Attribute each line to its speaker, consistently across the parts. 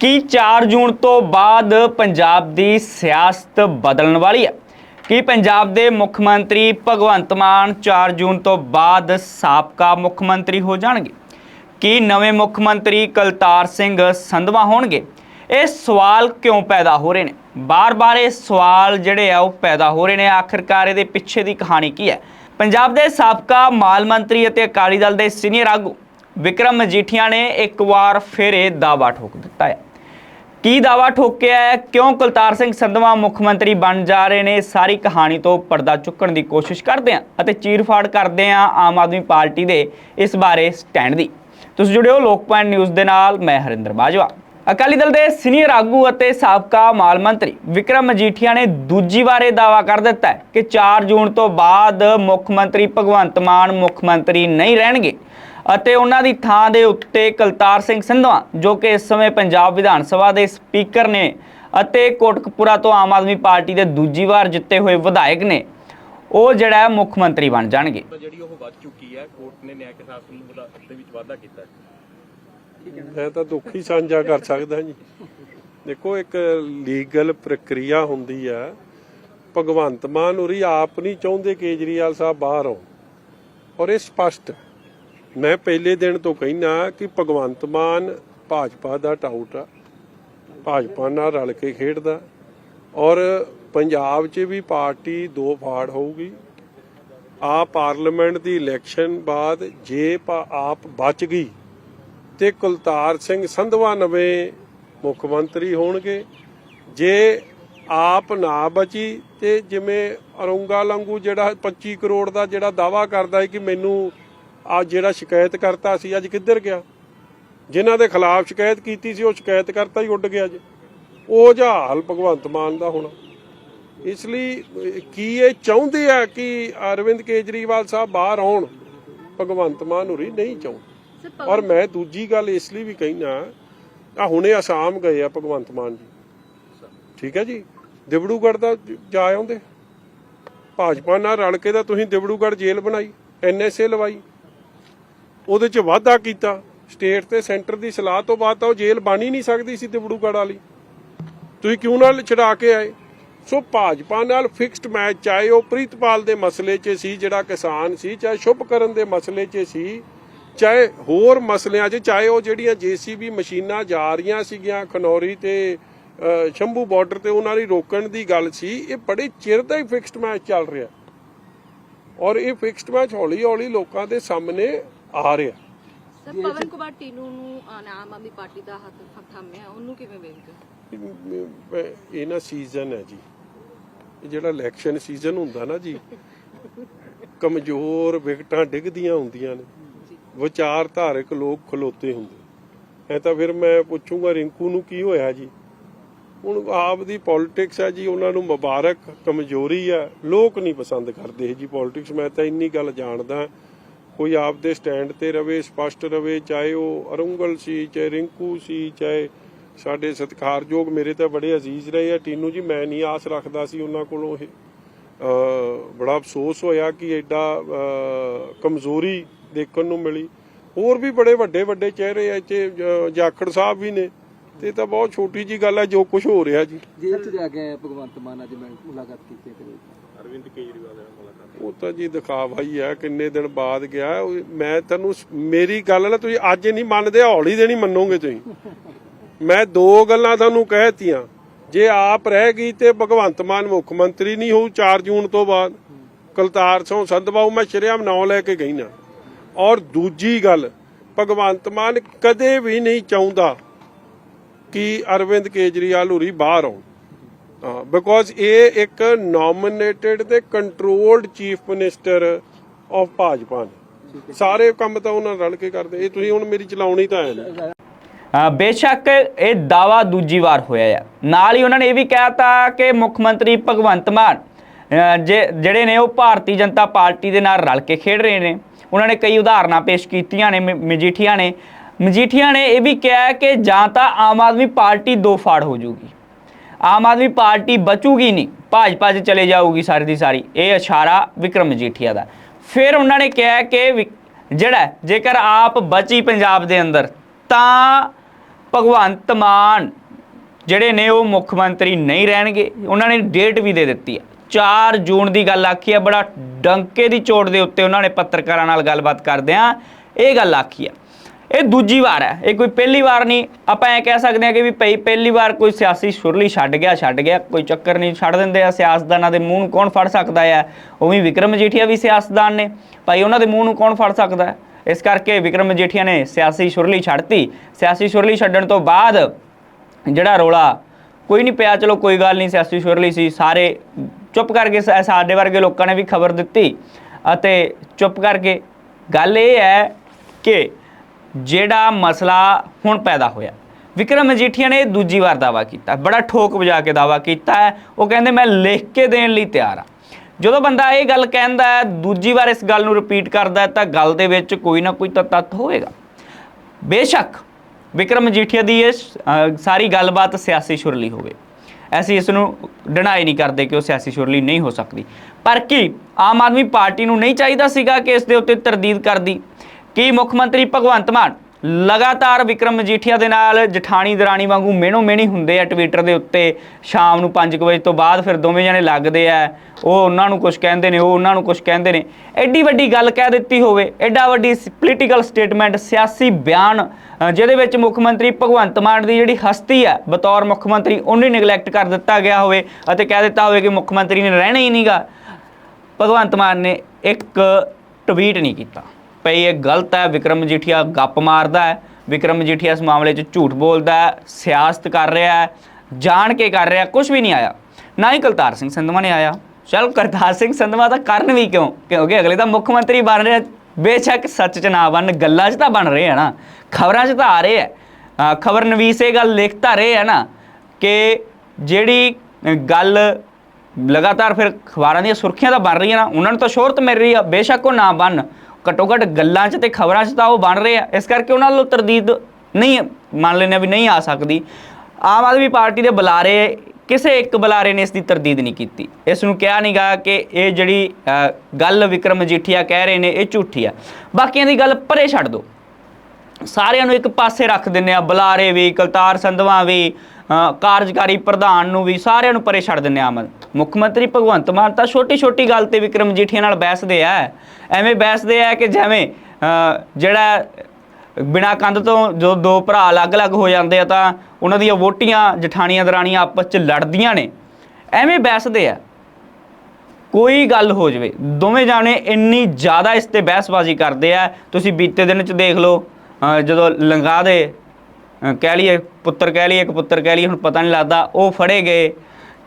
Speaker 1: ਕੀ 4 ਜੂਨ ਤੋਂ ਬਾਅਦ ਪੰਜਾਬ ਦੀ ਸਿਆਸਤ ਬਦਲਣ ਵਾਲੀ ਹੈ? ਕੀ ਪੰਜਾਬ ਦੇ ਮੁੱਖ ਮੰਤਰੀ ਭਗਵੰਤ ਮਾਨ 4 ਜੂਨ ਤੋਂ ਬਾਅਦ ਸਾਬਕਾ ਮੁੱਖ ਮੰਤਰੀ ਹੋ ਜਾਣਗੇ? ਕੀ ਨਵੇਂ ਮੁੱਖ ਮੰਤਰੀ ਕਲਤਾਰ ਸਿੰਘ ਸੰਧਵਾ ਹੋਣਗੇ? ਇਹ ਸਵਾਲ ਕਿਉਂ ਪੈਦਾ ਹੋ ਰਹੇ ਨੇ? ਬਾਰ-ਬਾਰ ਇਹ ਸਵਾਲ ਜਿਹੜੇ ਆ ਉਹ ਪੈਦਾ ਹੋ ਰਹੇ ਨੇ। ਆਖਿਰਕਾਰ ਇਹਦੇ ਪਿੱਛੇ ਦੀ ਕਹਾਣੀ ਕੀ ਹੈ? ਪੰਜਾਬ ਦੇ ਸਾਬਕਾ ਮਾਲ ਮੰਤਰੀ ਅਤੇ ਅਕਾਲੀ ਦਲ ਦੇ ਸੀਨੀਅਰ ਆਗੂ ਵਿਕਰਮ ਮਜੀਠੀਆ ਨੇ ਇੱਕ ਵਾਰ ਫਿਰ ਇਹ ਦਾਅਵਾ ਠੋਕ ਦਿੱਤਾ ਹੈ। ਕੀ ਦਾਵਾ ਠੋਕਿਆ ਹੈ? ਕਿਉਂ ਕੁਲਤਾਰ ਸਿੰਘ ਸੰਧਵਾ ਮੁੱਖ ਮੰਤਰੀ ਬਣ ਜਾ ਰਹੇ ਨੇ? ਸਾਰੀ ਕਹਾਣੀ ਤੋਂ ਪਰਦਾ ਚੁੱਕਣ ਦੀ ਕੋਸ਼ਿਸ਼ ਕਰਦੇ ਹਾਂ ਅਤੇ ਚੀਰਫਾੜ ਕਰਦੇ ਹਾਂ ਆਮ ਆਦਮੀ ਪਾਰਟੀ ਦੇ ਇਸ ਬਾਰੇ ਸਟੈਂਡ ਦੀ। ਤੁਸੀਂ ਜੁੜਿਓ ਲੋਕ ਪੁਆਇੰਟ ਨਿਊਜ਼ ਦੇ ਨਾਲ, ਮੈਂ ਹਰਿੰਦਰ ਬਾਜਵਾ। ਅਕਾਲੀ ਦਲ ਦੇ ਸੀਨੀਅਰ ਆਗੂ ਅਤੇ ਸਾਬਕਾ ਮਾਲ ਮੰਤਰੀ ਵਿਕਰਮ ਮਜੀਠੀਆ ਨੇ ਦੂਜੀ ਵਾਰ ਇਹ ਦਾਵਾ ਕਰ ਦਿੱਤਾ ਕਿ 4 ਜੂਨ ਤੋਂ ਬਾਅਦ ਮੁੱਖ ਮੰਤਰੀ ਭਗਵੰਤ ਮਾਨ ਮੁੱਖ ਮੰਤਰੀ ਨਹੀਂ ਰਹਿਣਗੇ। ਅਤੇ ਉਹਨਾਂ ਦੀ ਥਾਂ ਦੇ ਉੱਤੇ ਕਲਤਾਰ ਸਿੰਘ ਸੰਧਵਾ ਜੋ ਕਿ ਇਸ ਸਮੇਂ ਪੰਜਾਬ ਵਿਧਾਨ ਸਭਾ ਦੇ ਸਪੀਕਰ ਨੇ ਅਤੇ ਕੋਟਕਪੂਰਾ ਤੋਂ ਆਮ ਆਦਮੀ ਪਾਰਟੀ ਦੇ ਦੂਜੀ ਵਾਰ ਜਿੱਤੇ ਹੋਏ ਵਿਧਾਇਕ ਨੇ ਉਹ ਜਿਹੜਾ ਹੈ ਮੁੱਖ ਮੰਤਰੀ ਬਣ ਜਾਣਗੇ।
Speaker 2: ਜਿਹੜੀ ਉਹ ਵੱਧ ਚੁੱਕੀ ਹੈ ਕੋਰਟ ਨੇ ਨਿਆਂ ਸ਼ਾਸਨ ਨੂੰ ਮੁਲਾ- ਦੇ ਵਿੱਚ ਵਾਧਾ ਕੀਤਾ ਹੈ।
Speaker 3: ਮੈਂ ਤਾਂ ਦੁੱਖ ਹੀ ਸਾਂਝਾ ਕਰ ਸਕਦਾ ਜੀ। ਦੇਖੋ ਇੱਕ ਲੀਗਲ ਪ੍ਰਕਿਰਿਆ ਹੁੰਦੀ ਆ ਭਗਵੰਤ ਮਾਨ ਉਰੀ ਆਪ ਨਹੀਂ ਚਾਹੁੰਦੇ ਕੇਜਰੀਵਾਲ ਸਾਹਿਬ ਬਾਹਰ ਆਉਣ। ਔਰ ਇਹ ਸਪਸ਼ਟ ਹੈ। ਮੈਂ ਪਹਿਲੇ ਦਿਨ ਤੋਂ ਕਹਿਣਾ ਕਿ ਭਗਵੰਤ ਮਾਨ ਭਾਜਪਾ ਦਾ ਟਾਊਟ ਆ। ਭਾਜਪਾ ਨਾਲ ਰਲ ਕੇ ਖੇਡਦਾ। ਔਰ ਪੰਜਾਬ 'ਚ ਵੀ ਪਾਰਟੀ ਦੋ ਫਾੜ ਹੋਊਗੀ। ਆ ਪਾਰਲੀਮੈਂਟ ਦੀ ਇਲੈਕਸ਼ਨ ਬਾਅਦ ਜੇ ਪਾ- ਆਪ ਬਚ ਗਈ ਤੇ ਕੁਲਤਾਰ ਸਿੰਘ ਸੰਧਵਾ ਨਵੇਂ ਮੁੱਖ ਮੰਤਰੀ ਹੋਣਗੇ। ਜੇ ਆਪ ਨਾ ਬਚੀ ਤੇ ਜਿਵੇਂ ਅਰੁੰਗਾ ਲੰਗੂ ਜਿਹੜਾ 25 ਕਰੋੜ ਦਾ ਜਿਹੜਾ ਦਾਵਾ ਕਰਦਾ ਹੈ ਕਿ ਮੈਨੂੰ ਆ ਜਿਹੜਾ ਸ਼ਿਕਾਇਤ ਕਰਤਾ ਸੀ ਅੱਜ ਕਿੱਧਰ ਗਿਆ? ਜਿਨ੍ਹਾਂ ਦੇ ਖਿਲਾਫ ਸ਼ਿਕਾਇਤ ਕੀਤੀ ਸੀ ਉਹ ਸ਼ਿਕਾਇਤ ਕਰਤਾ ਹੀ ਉੱਡ ਗਿਆ ਜੀ ਉਹ ਜਿਹਾ ਹਾਲ ਭਗਵੰਤ ਮਾਨ ਦਾ ਹੋਣਾ। ਇਸ ਲਈ ਕੀ ਇਹ ਚਾਹੁੰਦੇ ਆ ਕਿ ਅਰਵਿੰਦ ਕੇਜਰੀਵਾਲ ਸਾਹਿਬ ਬਾਹਰ ਆਉਣ? ਭਗਵੰਤ ਮਾਨ ਹੋਰੀ ਨਹੀਂ ਚਾਹੁੰਦੇ। ਔਰ ਮੈਂ ਦੂਜੀ ਗੱਲ ਇਸ ਲਈ ਵੀ ਕਹਿਣਾ ਆ ਹੁਣੇ ਅਸਾਮ ਗਏ ਆ ਭਗਵੰਤ ਮਾਨ ਜੀ। ਠੀਕ ਹੈ ਜੀ? ਦਿਬੜੂਗੜ੍ਹ ਦਾ ਜ- ਆਉਂਦੇ। ਭਾਜਪਾ ਨਾਲ ਰਲ ਕੇ ਤਾਂ ਤੁਸੀਂ ਦਿਬੜੂਗੜ੍ਹ ਜੇਲ੍ਹ ਬਣਾਈ ਐਨਐਸਏ ਲਵਾਈ। ਉਹਦੇ ਚ ਵਾਧਾ ਕੀਤਾ। ਸਟੇਟ ਤੇ ਸੈਂਟਰ ਦੀ ਸਲਾਹ ਤੋਂ ਬਾਅਦ ਤਾਂ ਉਹ ਜੇਲ੍ਹ ਬਣ ਹੀ ਨਹੀਂ ਸਕਦੀ ਸੀ ਦਿਬੜੂਗੜ੍ਹ ਵਾਲੀ। ਤੁਸੀਂ ਕਿਉਂ ਨਾਲ ਛਡਾ ਕੇ ਆਏ? ਸੋ ਭਾਜਪਾ ਨਾਲ ਫਿਕਸਡ ਮੈਚ ਚਾਹੇ ਉਹ ਪ੍ਰੀਤਪਾਲ ਦੇ ਮਸਲੇ 'ਚ ਸੀ, ਜਿਹੜਾ ਕਿਸਾਨ ਸੀ, ਚਾਹੇ ਸ਼ੁਭਕਰਨ ਦੇ ਮਸਲੇ 'ਚ ਸੀ, ਚਾਹੇ ਹੋਰ ਮਸਲਿਆਂ 'ਚ, ਚਾਹੇ ਉਹ ਜਿਹੜੀਆਂ ਜੀਸੀਬੀ ਮਸ਼ੀਨਾਂ ਜਾ ਰਹੀਆਂ ਸੀਗੀਆਂ, ਖਨੌਰੀ ਤੇ ਸ਼ੰਭੂ ਬਾਰਡਰ ਤੇ ਉਹਨਾਂ ਦੀ ਰੋਕਣ ਦੀ ਗੱਲ ਸੀ, ਇਹ ਬੜੇ ਚਿਰ ਦਾ ਹੀ ਫਿਕਸਡ ਮੈਚ ਚੱਲ ਰਿਹਾ। ਔਰ ਇਹ ਫਿਕਸਡ ਮੈਚ ਹੌਲੀ ਹੌਲੀ ਲੋਕਾਂ ਦੇ ਸਾਹਮਣੇ ਆ ਰਿਹਾ
Speaker 4: ਸਰ ਪਵਨ ਕੁਮਾਰ ਟੀਨੂ ਨੂੰ ਅਹ, ਆਮ ਆਦਮੀ ਪਾਰਟੀ ਦਾ ਹੱਥ ਥੰਮਿਆ ਉਹਨੂੰ ਕਿਵੇਂ ਵੇਖਦੇ ਹੋ?
Speaker 3: ਇਹ ਨਾ ਸੀਜ਼ਨ ਹੈ ਜੀ। ਇਹ ਜਿਹੜਾ ਇਲੈਕਸ਼ਨ ਸੀਜ਼ਨ ਹੁੰਦਾ ਨਾ ਜੀ ਕਮਜ਼ੋਰ ਵਿਕਟਾਂ ਡਿੱਗਦੀਆਂ ਹੁੰਦੀਆਂ ਨੇ। ਵਿਚਾਰ ਧਾਰਕ ਲੋਕ ਖਲੋਤੇ ਹੁੰਦੇ। ਐ ਤਾਂ ਫਿਰ ਮੈਂ ਪੁੱਛੂੰਗਾ ਰਿੰਕੂ ਨੂੰ ਕੀ ਹੋਇਆ ਜੀ? ਹੁਣ ਆਪ ਦੀ ਪੋਲਿਟਿਕਸ ਹੈ ਜੀ ਉਹਨਾਂ ਨੂੰ ਮੁਬਾਰਕ ਕਮਜ਼ੋਰੀ ਆ। ਲੋਕ ਨਹੀਂ ਪਸੰਦ ਕਰਦੇ ਜੀ ਪੋਲਿਟਿਕਸ ਮੈਂ ਤਾਂ ਇੰਨੀ ਗੱਲ ਜਾਣਦਾ। ਕੋਈ ਆਪ ਦੇ ਸਟੈਂਡ ਤੇ ਰਵੇ, ਸਪਸ਼ਟ ਰਵੇ, ਚਾਹੇ ਉਹ ਅਰੁੰਗਲ ਸੀ, ਚਾਹੇ ਰਿੰਕੂ ਸੀ, ਚਾਹੇ ਸਾਡੇ ਸਤਿਕਾਰਯੋਗ ਮੇਰੇ ਤਾਂ ਬੜੇ ਅਜ਼ੀਜ਼ ਰਹੇ ਆ। ਟੀਨੂ ਜੀ, ਮੈਂ ਨਹੀਂ ਆਸ ਰੱਖਦਾ ਸੀ ਉਹਨਾਂ ਕੋਲੋਂ ਇਹ ਬੜਾ ਅਫਸੋਸ ਹੋਇਆ ਕਿ ਐਡਾ ਕਮਜ਼ੋਰੀ ਦੇਖਣ ਨੂੰ ਮਿਲੀ। ਹੋਰ ਵੀ ਬੜੇ ਵੱਡੇ ਵੱਡੇ ਚਿਹਰੇ ਐ ਇੱਥੇ ਜਾਖੜ ਸਾਹਿਬ ਵੀ ਨੇ। ਤੇ ਇਹ ਤਾਂ ਬਹੁਤ ਛੋਟੀ ਜੀ ਗੱਲ ਹੈ ਜੋ ਕੁਝ ਹੋ ਰਿਹਾ ਜੀ।
Speaker 5: ਜੇਲ੍ਹ ਚ ਜਾ ਕੇ ਆਏ ਆ ਭਗਵੰਤ ਮਾਨ ਅੱਜ ਮੈਂ ਮੁਲਾਕਾਤ ਕੀਤੀ ਕਦੇ
Speaker 2: ਅਰਵਿੰਦ ਕੇਜਰੀਵਾਲ ਨਾਲ ਮੁਲਾਕਾਤ।
Speaker 3: ਉਹ ਤਾਂ ਜੀ ਦਿਖਾਵਾ ਹੀ ਹੈ ਕਿੰਨੇ ਦਿਨ ਬਾਅਦ ਗਿਆ ਮੈਂ ਤੈਨੂੰ ਮੇਰੀ ਗੱਲ ਨਾ ਤੁਸੀਂ ਅੱਜ ਨਹੀਂ ਮੰਨਦੇ ਹੌਲੀ ਦੇ ਨਹੀਂ ਮੰਨੋਗੇ ਤੁਸੀਂ। ਮੈਂ ਦੋ ਗੱਲਾਂ ਤੁਹਾਨੂੰ ਕਹਿਤੀਆਂ। ਜੇ ਆਪ ਰਹਿ ਗਈ ਤੇ ਭਗਵੰਤ ਮਾਨ ਮੁੱਖ ਮੰਤਰੀ ਨਹੀਂ ਹੋਊ 4 ਜੂਨ ਤੋਂ ਬਾਅਦ। ਕਲਤਾਰ ਸਿੰਘ ਸੰਧਵਾਉ ਮੈਂ ਸ਼ਰਿਆਮ ਨਾਂ ਲੈ ਕੇ ਗਈ ਨਾ। ਔਰ ਦੂਜੀ ਗੱਲ ਭਗਵੰਤ ਮਾਨ ਕਦੇ ਵੀ ਨਹੀਂ ਚਾਹੁੰਦਾ ਕਿ ਅਰਵਿੰਦ ਕੇਜਰੀਵਾਲ ਹੋਰੀ ਬਾਹਰ ਆਉਣ। ਹਾਂ ਬਿਕੋਜ਼ ਇਹ ਇੱਕ ਨੋਮੀਨੇਟਿਡ ਤੇ controlled chief minister of Bhajpa ਨੇ। ਸਾਰੇ ਕੰਮ ਤਾਂ ਉਹਨਾਂ ਰਲ ਕੇ ਕਰਦੇ। ਇਹ ਤੁਸੀਂ ਹੁਣ ਮੇਰੀ ਚਲਾਉਣੀ ਤਾਂ ਹੈ
Speaker 1: ਅ, ਬੇਸ਼ੱਕ ਇਹ ਦਾਵਾ ਦੂਜੀ ਵਾਰ ਹੋਇਆ ਹੈ ਨਾਲ ਹੀ ਉਹਨਾਂ ਨੇ ਇਹ ਵੀ ਕਹਿਤਾ ਕਿ ਮੁੱਖ ਮੰਤਰੀ ਭਗਵੰਤ ਮਾਨ ਜਿਹੜੇ ਨੇ ਉਹ ਭਾਰਤੀ ਜਨਤਾ ਪਾਰਟੀ ਦੇ ਨਾਲ ਰਲ ਕੇ ਖੇਡ ਰਹੇ ਨੇ। ਉਹਨਾਂ ਨੇ ਕਈ ਉਦਾਹਰਨਾਂ ਪੇਸ਼ ਕੀਤੀਆਂ ਨੇ ਮਜੀਠੀਆ ਨੇ। ਮਜੀਠੀਆ ਨੇ ਇਹ ਵੀ ਕਿਹਾ ਕਿ ਜਾਂ ਤਾਂ ਆਮ ਆਦਮੀ ਪਾਰਟੀ ਦੋ ਫਾੜ ਹੋ ਜਾਊਗੀ ਆਮ ਆਦਮੀ ਪਾਰਟੀ ਬਚੂਗੀ ਨਹੀਂ, ਭਾਜਪਾ 'ਚ ਚਲੇ ਜਾਊਗੀ ਸਾਰੀ ਦੀ ਸਾਰੀ। ਇਹ ਇਸ਼ਾਰਾ ਵਿਕਰਮ ਮਜੀਠੀਆ ਦਾ। ਫਿਰ ਉਹਨਾਂ ਨੇ ਕਿਹਾ ਕਿ ਵਿ- ਜਿਹੜਾ ਜੇਕਰ ਆਪ ਬਚੀ ਪੰਜਾਬ ਦੇ ਅੰਦਰ, ਤਾਂ ਭਗਵੰਤ ਮਾਨ ਜਿਹੜੇ ਨੇ ਉਹ ਮੁੱਖ ਮੰਤਰੀ ਨਹੀਂ ਰਹਿਣਗੇ। ਉਹਨਾਂ ਨੇ ਡੇਟ ਵੀ ਦੇ ਦਿੱਤੀ ਹੈ। 4 ਜੂਨ ਦੀ ਗੱਲ ਆਖੀ ਹੈ, ਬੜਾ ਡੰਕੇ ਦੀ ਚੋਟ ਦੇ ਉੱਤੇ ਉਹਨਾਂ ਨੇ ਪੱਤਰਕਾਰਾਂ ਨਾਲ ਗੱਲਬਾਤ ਕਰਦਿਆਂ ਇਹ ਗੱਲ ਆਖੀ ਹੈ। ਇਹ ਦੂਜੀ ਵਾਰ ਹੈ। ਇਹ ਕੋਈ ਪਹਿਲੀ ਵਾਰ ਨਹੀਂ। ਆਪਾਂ ਐ ਕਹਿ ਸਕਦੇ ਹਾਂ ਕਿ ਵੀ ਭਈ ਪਹਿਲੀ ਵਾਰ ਕੋਈ ਸਿਆਸੀ ਸੁਰਲੀ ਛੱਡ ਗਿਆ ਛੱਡ ਗਿਆ। ਕੋਈ ਚੱਕਰ ਨਹੀਂ, ਛੱਡ ਦਿੰਦੇ ਆ ਸਿਆਸਤਦਾਨਾਂ ਦੇ ਮੂੰਹ ਨੂੰ ਕੌਣ ਫੜ ਸਕਦਾ ਹੈ? ਉਵੇਂ ਵਿਕਰਮ ਮਜੀਠੀਆ ਵੀ ਸਿਆਸਤਦਾਨ ਨੇ। ਭਾਈ, ਉਹਨਾਂ ਦੇ ਮੂੰਹ ਨੂੰ ਕੌਣ ਫੜ ਸਕਦਾ ਹੈ? ਇਸ ਕਰਕੇ ਵਿਕਰਮ ਮਜੀਠੀਆ ਨੇ ਸਿਆਸੀ ਸੁਰਲੀ ਛੱਡਤੀ। ਸਿਆਸੀ ਸੁਰਲੀ ਛੱਡਣ ਤੋਂ ਬਾਅਦ ਜਿਹੜਾ ਰੋਲਾ, ਕੋਈ ਨਹੀਂ ਪਿਆ, ਚਲੋ ਕੋਈ ਗੱਲ ਨਹੀਂ, ਸਿਆਸੀ ਸੁਰਲੀ ਸੀ। ਸਾਰੇ ਚੁੱਪ ਕਰਕੇ ਸਾਡੇ ਵਰਗੇ ਲੋਕਾਂ ਨੇ ਵੀ ਖਬਰ ਦਿੱਤੀ। ਅਤੇ ਚੁੱਪ ਕਰਕੇ ਗੱਲ ਇਹ ਹੈ ਕਿ ਜਿਹੜਾ ਮਸਲਾ ਹੁਣ ਪੈਦਾ ਹੋਇਆ। ਵਿਕਰਮ ਮਜੀਠੀਆ ਨੇ ਦੂਜੀ ਵਾਰ ਦਾਵਾ ਕੀਤਾ। ਬੜਾ ਠੋਕ ਵਜਾ ਕੇ ਦਾਵਾ ਕੀਤਾ ਹੈ। ਉਹ ਕਹਿੰਦੇ, ਮੈਂ ਲਿਖ ਕੇ ਦੇਣ ਲਈ ਤਿਆਰ ਹਾਂ। ਜਦੋਂ ਬੰਦਾ ਇਹ ਗੱਲ ਕਹਿੰਦਾ ਹੈ, ਦੂਜੀ ਵਾਰ ਇਸ ਗੱਲ ਨੂੰ ਰਿਪੀਟ ਕਰਦਾ ਤਾਂ ਗੱਲ ਦੇ ਵਿੱਚ ਕੋਈ ਨਾ ਕੋਈ ਤਾਂ ਤੱਤ ਹੋਵੇਗਾ। ਬੇਸ਼ੱਕ ਵਿਕਰਮ ਮਜੀਠੀਆ ਦੀ ਇਹ ਸਾਰੀ ਗੱਲਬਾਤ ਸਿਆਸੀ ਸ਼ੁਰਲੀ ਹੋਵੇ। ਅਸੀਂ ਇਸ ਨੂੰ ਡਿਨਾਈ ਨਹੀਂ ਕਰਦੇ ਕਿ ਉਹ ਸਿਆਸੀ ਸ਼ੁਰਲੀ ਨਹੀਂ ਹੋ ਸਕਦੀ। ਪਰ ਕੀ ਆਮ ਆਦਮੀ ਪਾਰਟੀ ਨੂੰ ਨਹੀਂ ਚਾਹੀਦਾ ਸੀਗਾ ਕਿ ਇਸ ਦੇ ਉੱਤੇ ਤਰਦੀਦ ਕਰਦੀ? ਕਿ ਮੁੱਖ ਮੰਤਰੀ ਭਗਵੰਤ ਮਾਨ ਲਗਾਤਾਰ ਵਿਕਰਮ ਮਜੀਠੀਆ ਦੇ ਨਾਲ ਜਠਾਣੀ ਦਰਾਣੀ ਵਾਂਗੂ ਮਿਹਣੋ ਮਿਹਣੀ ਹੁੰਦੇ ਆ ਟਵਿੱਟਰ ਦੇ ਉੱਤੇ ਸ਼ਾਮ ਨੂੰ 5 ਵਜੇ ਤੋਂ ਬਾਅਦ ਫਿਰ ਦੋਵੇਂ ਜਣੇ ਲੱਗਦੇ ਆ। ਉਹ ਉਹਨਾਂ ਨੂੰ ਕੁਝ ਕਹਿੰਦੇ ਨੇ, ਉਹ ਉਹਨਾਂ ਨੂੰ ਕੁਝ ਕਹਿੰਦੇ ਨੇ। ਐਡੀ ਵੱਡੀ ਗੱਲ ਕਹਿ ਦਿੱਤੀ ਹੋਵੇ, ਐਡਾ ਵੱਡੀ ਪੋਲੀਟੀਕਲ ਸਟੇਟਮੈਂਟ ਸਿਆਸੀ ਬਿਆਨ ਜਿਹਦੇ ਵਿੱਚ ਮੁੱਖ ਮੰਤਰੀ ਭਗਵੰਤ ਮਾਨ ਦੀ ਜਿਹੜੀ ਹਸਤੀ ਹੈ ਬਤੌਰ ਮੁੱਖ ਮੰਤਰੀ, ਉਹਨੂੰ ਨਿਗਲੈਕਟ ਕਰ ਦਿੱਤਾ ਗਿਆ ਹੋਵੇ ਅਤੇ ਕਹਿ ਦਿੱਤਾ ਹੋਵੇ ਕਿ ਮੁੱਖ ਮੰਤਰੀ ਨੇ ਰਹਿਣਾ ਹੀ ਨਹੀਂਗਾ ਭਗਵੰਤ ਮਾਨ ਨੇ ਇੱਕ ਟਵੀਟ ਨਹੀਂ ਕੀਤਾ। ਭਈ ਇਹ ਗਲਤ ਹੈ, ਵਿਕਰਮ ਮਜੀਠੀਆ ਗੱਪ ਮਾਰਦਾ ਹੈ, ਵਿਕਰਮ ਮਜੀਠੀਆ ਇਸ ਮਾਮਲੇ 'ਚ ਝੂਠ ਬੋਲਦਾ ਹੈ, ਸਿਆਸਤ ਕਰ ਰਿਹਾ ਹੈ, ਜਾਣ ਕੇ ਕਰ ਰਿਹਾ ਕੁਝ ਵੀ ਨਹੀਂ ਆਇਆ। ਨਾ ਹੀ ਕਲਤਾਰ ਸਿੰਘ ਸੰਧਵਾ ਨੇ ਆਇਆ। ਚਲ ਕਰਤਾਰ ਸਿੰਘ ਸੰਧਵਾ ਤਾਂ ਕਰਨ ਵੀ ਕਿਉਂ? ਕਿਉਂਕਿ ਅਗਲੇ ਤਾਂ ਮੁੱਖ ਮੰਤਰੀ ਬਣ ਰਿਹਾ ਬੇਸ਼ੱਕ ਸੱਚ 'ਚ ਨਾ ਬਣ, ਗੱਲਾਂ 'ਚ ਤਾਂ ਬਣ ਰਹੇ ਆ ਨਾ। ਖਬਰਾਂ 'ਚ ਤਾਂ ਆ ਰਹੇ ਆ। ਖਬਰ ਨਵੀਸ ਇਹ ਗੱਲ ਲਿਖ ਤਾਂ ਰਹੇ ਆ ਨਾ ਕਿ ਜਿਹੜੀ ਗੱਲ ਲਗਾਤਾਰ ਫਿਰ ਅਖਬਾਰਾਂ ਦੀਆਂ ਸੁਰਖੀਆਂ ਤਾਂ ਬਣ ਰਹੀਆਂ ਨਾ, ਉਹਨਾਂ ਨੂੰ ਤਾਂ ਸ਼ੋਹਰਤ ਮਿਲ ਰਹੀ ਆ, ਬੇਸ਼ੱਕ ਉਹ ਨਾ ਬਣ। ਘੱਟੋ ਘੱਟ ਗੱਲਾਂ 'ਚ ਤੇ ਖਬਰਾਂ 'ਚ ਤਾਂ ਉਹ ਬਣ ਰਹੇ ਆ। ਇਸ ਕਰਕੇ ਉਹਨਾਂ ਨੂੰ ਤਰਦੀਦ ਨਹੀਂ ਮੰਨ ਲੈਂਦੇ ਵੀ ਨਹੀਂ ਆ ਸਕਦੀ। ਆਮ ਆਦਮੀ ਪਾਰਟੀ ਦੇ ਬੁਲਾਰੇ, ਕਿਸੇ ਇੱਕ ਬੁਲਾਰੇ ਨੇ ਇਸ ਦੀ ਤਰਦੀਦ ਨਹੀਂ ਕੀਤੀ। ਇਸ ਨੂੰ ਕਿਹਾ ਨਹੀਂ ਨਹੀਂਗਾ ਕਿ ਇਹ ਜਿਹੜੀ ਗੱਲ ਵਿਕਰਮ ਮਜੀਠੀਆ ਕਹਿ ਰਹੇ ਨੇ, ਇਹ ਝੂਠੀ ਆ। ਬਾਕੀਆਂ ਦੀ ਗੱਲ ਪਰੇ ਛੱਡ ਦਿਓ ਸਾਰਿਆਂ ਨੂੰ ਇੱਕ ਪਾਸੇ ਰੱਖ ਦਿੰਨੇ ਆ। ਬੁਲਾਰੇ ਵੀ, ਕਲਤਾਰ ਸੰਧਵਾ ਵੀ ਕਾਰਜਕਾਰੀ ਪ੍ਰਧਾਨ ਨੂੰ ਵੀ ਸਾਰਿਆਂ ਨੂੰ ਪਰੇ ਛੱਡ ਦਿੰਨੇ ਆ ਆਮਦ ਮੁੱਖ ਮੰਤਰੀ ਭਗਵੰਤ ਮਾਨ ਤਾਂ ਛੋਟੀ ਛੋਟੀ ਗੱਲ ਤੇ ਵਿਕਰਮ ਜੀਠੀਆ ਨਾਲ ਬਹਿਸਦੇ ਆ। ਐਵੇਂ ਬਹਿਸਦੇ ਆ ਕਿ ਜਿਵੇਂ ਜਿਹੜਾ ਬਿਨਾ ਕੰਧ ਤੋਂ ਜੋ ਦੋ ਭਰਾ ਅਲੱਗ-ਅਲੱਗ ਹੋ ਜਾਂਦੇ ਆ ਤਾਂ ਉਹਨਾਂ ਦੀਆਂ ਵੋਟੀਆਂ, ਜਠਾਣੀਆਂ, ਦਰਾਣੀਆਂ ਆਪਸ 'ਚ ਲੜਦੀਆਂ ਨੇ। ਐਵੇਂ ਬਹਿਸਦੇ ਆ। ਕੋਈ ਗੱਲ ਹੋ ਜਵੇ, ਦੋਵੇਂ ਜਾਣੇ ਇੰਨੀ ਜ਼ਿਆਦਾ ਇਸ ਤੇ ਬਹਿਸਬਾਜ਼ੀ ਕਰਦੇ ਆ। ਤੁਸੀਂ ਬੀਤੇ ਦਿਨ ਚ ਦੇਖ ਲਓ ਜਦੋਂ ਲੰਗਾ ਦੇ ਕਹਿ ਲਈਏ, ਪੁੱਤਰ ਕਹਿ ਲਈਏ, ਇੱਕ ਪੁੱਤਰ ਕਹਿ ਲਈਏ, ਹੁਣ ਪਤਾ ਨਹੀਂ ਲੱਗਦਾ, ਉਹ ਫੜੇ ਗਏ।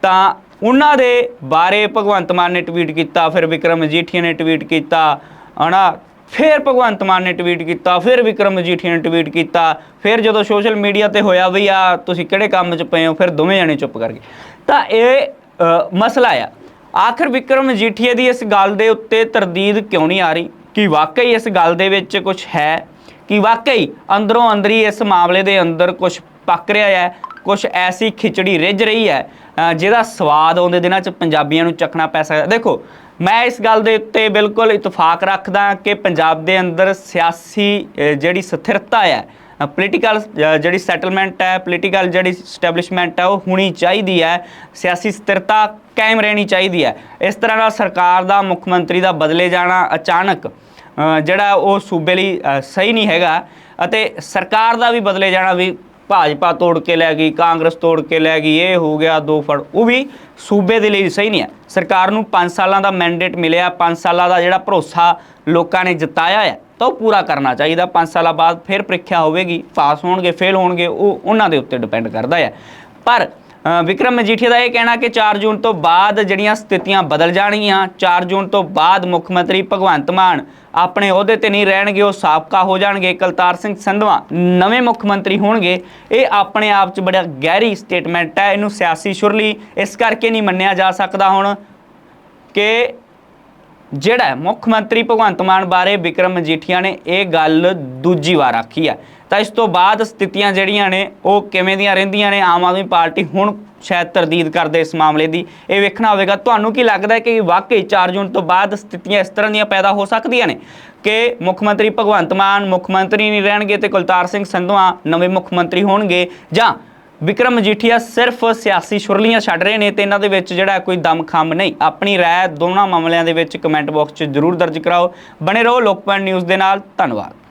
Speaker 1: ਤਾਂ ਉਹਨਾਂ ਦੇ ਬਾਰੇ ਭਗਵੰਤ ਮਾਨ ਨੇ ਟਵੀਟ ਕੀਤਾ, ਫਿਰ ਵਿਕਰਮ ਮਜੀਠੀਆ ਨੇ ਟਵੀਟ ਕੀਤਾ, ਹਨਾ? ਫਿਰ ਭਗਵੰਤ ਮਾਨ ਨੇ ਟਵੀਟ ਕੀਤਾ, ਫਿਰ ਵਿਕਰਮ ਮਜੀਠੀਆ ਨੇ ਟਵੀਟ ਕੀਤਾ, ਫਿਰ ਜਦੋਂ ਸੋਸ਼ਲ ਮੀਡੀਆ ਤੇ ਹੋਇਆ ਵੀ ਆ, ਤੁਸੀਂ ਕਿਹੜੇ ਕੰਮ 'ਚ ਪਏ ਹੋ, ਫਿਰ ਦੋਵੇਂ ਜਣੇ ਚੁੱਪ ਕਰ ਗਏ। ਤਾਂ ਇਹ ਮਸਲਾ ਆ। ਆਖਰ ਵਿਕਰਮ ਮਜੀਠੀਆ ਦੀ ਇਸ ਗੱਲ ਦੇ ਉੱਤੇ ਤਰਦੀਦ ਕਿਉਂ ਨਹੀਂ ਆ ਰਹੀ? ਕਿ ਵਾਕਈ ਇਸ ਗੱਲ ਦੇ ਵਿੱਚ ਕੁਝ ਹੈ? ਕਿ ਵਾਕਈ ਅੰਦਰੋਂ ਅੰਦਰੀ ਇਸ ਮਾਮਲੇ ਦੇ ਅੰਦਰ ਕੁਝ ਪੱਕ ਰਿਹਾ ਹੈ ਕੁਝ ਐਸੀ ਖਿਚੜੀ ਰਿੱਝ ਰਹੀ ਹੈ ਜਿਹਦਾ ਸਵਾਦ ਆਉਂਦੇ ਦਿਨਾਂ 'ਚ ਪੰਜਾਬੀਆਂ ਨੂੰ ਚੱਕਣਾ ਪੈ ਸਕਦਾ। ਦੇਖੋ, ਮੈਂ ਇਸ ਗੱਲ ਦੇ ਉੱਤੇ ਬਿਲਕੁਲ ਇਤਫਾਕ ਰੱਖਦਾ ਕਿ ਪੰਜਾਬ ਦੇ ਅੰਦਰ ਸਿਆਸੀ ਜਿਹੜੀ ਸਥਿਰਤਾ ਹੈ ਪੋਲੀਟੀਕਲ ਜਿਹੜੀ ਸੈਟਲਮੈਂਟ ਹੈ ਪੋਲੀਟੀਕਲ ਜਿਹੜੀ ਸਟੈਬਲਿਸ਼ਮੈਂਟ ਹੈ, ਉਹ ਹੋਣੀ ਚਾਹੀਦੀ ਹੈ। ਸਿਆਸੀ ਸਥਿਰਤਾ ਕਾਇਮ ਰਹਿਣੀ ਚਾਹੀਦੀ ਹੈ। ਇਸ ਤਰ੍ਹਾਂ ਨਾਲ ਸਰਕਾਰ ਦਾ, ਮੁੱਖ ਮੰਤਰੀ ਦਾ ਬਦਲੇ ਜਾਣਾ ਅਚਾਨਕ ਜਿਹੜਾ ਉਹ ਸੂਬੇ ਲਈ ਸਹੀ ਨਹੀਂ ਹੈਗਾ ਅਤੇ ਸਰਕਾਰ ਦਾ ਵੀ ਬਦਲੇ ਜਾਣਾ ਵੀ ਭਾਜਪਾ ਤੋੜ ਕੇ ਲੈ ਗਈ, ਕਾਂਗਰਸ ਤੋੜ ਕੇ ਲੈ ਗਈ, ਇਹ ਹੋ ਗਿਆ, ਦੋ ਫੜ, ਉਹ ਵੀ ਸੂਬੇ ਦੇ ਲਈ ਸਹੀ ਨਹੀਂ ਹੈ। ਸਰਕਾਰ ਨੂੰ 5 ਸਾਲਾਂ ਦਾ ਮੈਂਡੇਟ ਮਿਲਿਆ 5 ਸਾਲਾਂ ਦਾ ਜਿਹੜਾ ਭਰੋਸਾ ਲੋਕਾਂ ਨੇ ਜਿਤਾਇਆ ਹੈ, ਤਾਂ ਉਹ ਪੂਰਾ ਕਰਨਾ ਚਾਹੀਦਾ। 5 ਸਾਲਾਂ ਬਾਅਦ ਫਿਰ ਪ੍ਰੀਖਿਆ ਹੋਵੇਗੀ, ਪਾਸ ਹੋਣਗੇ ਫੇਲ ਹੋਣਗੇ, ਉਹ ਉਹਨਾਂ ਦੇ ਉੱਤੇ ਡਿਪੈਂਡ ਕਰਦਾ ਹੈ। ਪਰ ਵਿਕਰਮ ਮਜੀਠੀਆ ਦਾ ਇਹ ਕਹਿਣਾ ਕਿ 4 ਜੂਨ ਤੋਂ ਬਾਅਦ ਜਿਹੜੀਆਂ ਸਥਿਤੀਆਂ ਬਦਲ ਜਾਣਗੀਆਂ 4 ਜੂਨ ਤੋਂ ਬਾਅਦ ਮੁੱਖ ਮੰਤਰੀ ਭਗਵੰਤ ਮਾਨ ਆਪਣੇ ਅਹੁਦੇ ਤੇ ਨਹੀਂ ਰਹਿਣਗੇ, ਉਹ ਸਾਬਕਾ ਹੋ ਜਾਣਗੇ। ਕਲਤਾਰ ਸਿੰਘ ਸੰਧਵਾ ਨਵੇਂ ਮੁੱਖ ਮੰਤਰੀ ਹੋਣਗੇ। ਇਹ ਆਪਣੇ ਆਪ 'ਚ ਬੜਾ ਗਹਿਰੀ ਸਟੇਟਮੈਂਟ ਹੈ। ਇਹਨੂੰ ਸਿਆਸੀ ਸ਼ੁਰਲੀ ਇਸ ਕਰਕੇ ਨਹੀਂ ਮੰਨਿਆ ਜਾ ਸਕਦਾ ਹੁਣ ਕਿ ਜਿਹੜਾ ਮੁੱਖ ਮੰਤਰੀ ਭਗਵੰਤ ਮਾਨ ਬਾਰੇ ਵਿਕਰਮ ਮਜੀਠੀਆ ਨੇ ਇਹ ਗੱਲ ਦੂਜੀ ਵਾਰ ਆਖੀ ਹੈ। ਤਾਂ ਇਸ ਤੋਂ ਬਾਅਦ ਸਥਿਤੀਆਂ ਜਿਹੜੀਆਂ ਨੇ, ਉਹ ਕਿਵੇਂ ਦੀਆਂ ਰਹਿੰਦੀਆਂ ਨੇ, ਆਮ ਆਦਮੀ ਪਾਰਟੀ ਹੁਣ ਸ਼ਾਇਦ ਤਰਦੀਦ ਕਰਦੇ ਇਸ ਮਾਮਲੇ ਦੀ। ਇਹ ਵੇਖਣਾ ਹੋਵੇਗਾ। ਤੁਹਾਨੂੰ ਕੀ ਲੱਗਦਾ ਹੈ ਕਿ ਵਾਕਈ 4 ਜੂਨ ਤੋਂ ਬਾਅਦ ਸਥਿਤੀਆਂ ਇਸ ਤਰ੍ਹਾਂ ਦੀਆਂ ਪੈਦਾ ਹੋ ਸਕਦੀਆਂ ਨੇ? ਕਿ ਮੁੱਖ ਮੰਤਰੀ ਭਗਵੰਤ ਮਾਨ ਮੁੱਖ ਮੰਤਰੀ ਨਹੀਂ ਰਹਿਣਗੇ ਤੇ ਕੁਲਤਾਰ ਸਿੰਘ ਸੰਧਵਾ ਨਵੇਂ ਮੁੱਖ ਮੰਤਰੀ ਹੋਣਗੇ? ਜਾਂ ਵਿਕਰਮ ਮਜੀਠੀਆ ਸਿਰਫ ਸਿਆਸੀ ਸ਼ੁਰਲੀਆਂ ਛੱਡ ਰਹੇ ਨੇ ਤੇ ਇਹਨਾਂ ਦੇ ਵਿੱਚ ਜਿਹੜਾ ਕੋਈ ਦਮਖੰਮ ਨਹੀਂ? ਆਪਣੀ ਰਾਏ ਦੋਨਾਂ ਮਾਮਲਿਆਂ ਦੇ ਵਿੱਚ ਕਮੈਂਟ ਬਾਕਸ 'ਚ ਜ਼ਰੂਰ ਦਰਜ ਕਰਾਓ। ਬਣੇ ਰਹੋ ਲੋਕਪਾਲ ਨਿਊਜ਼ ਦੇ ਨਾਲ। ਧੰਨਵਾਦ।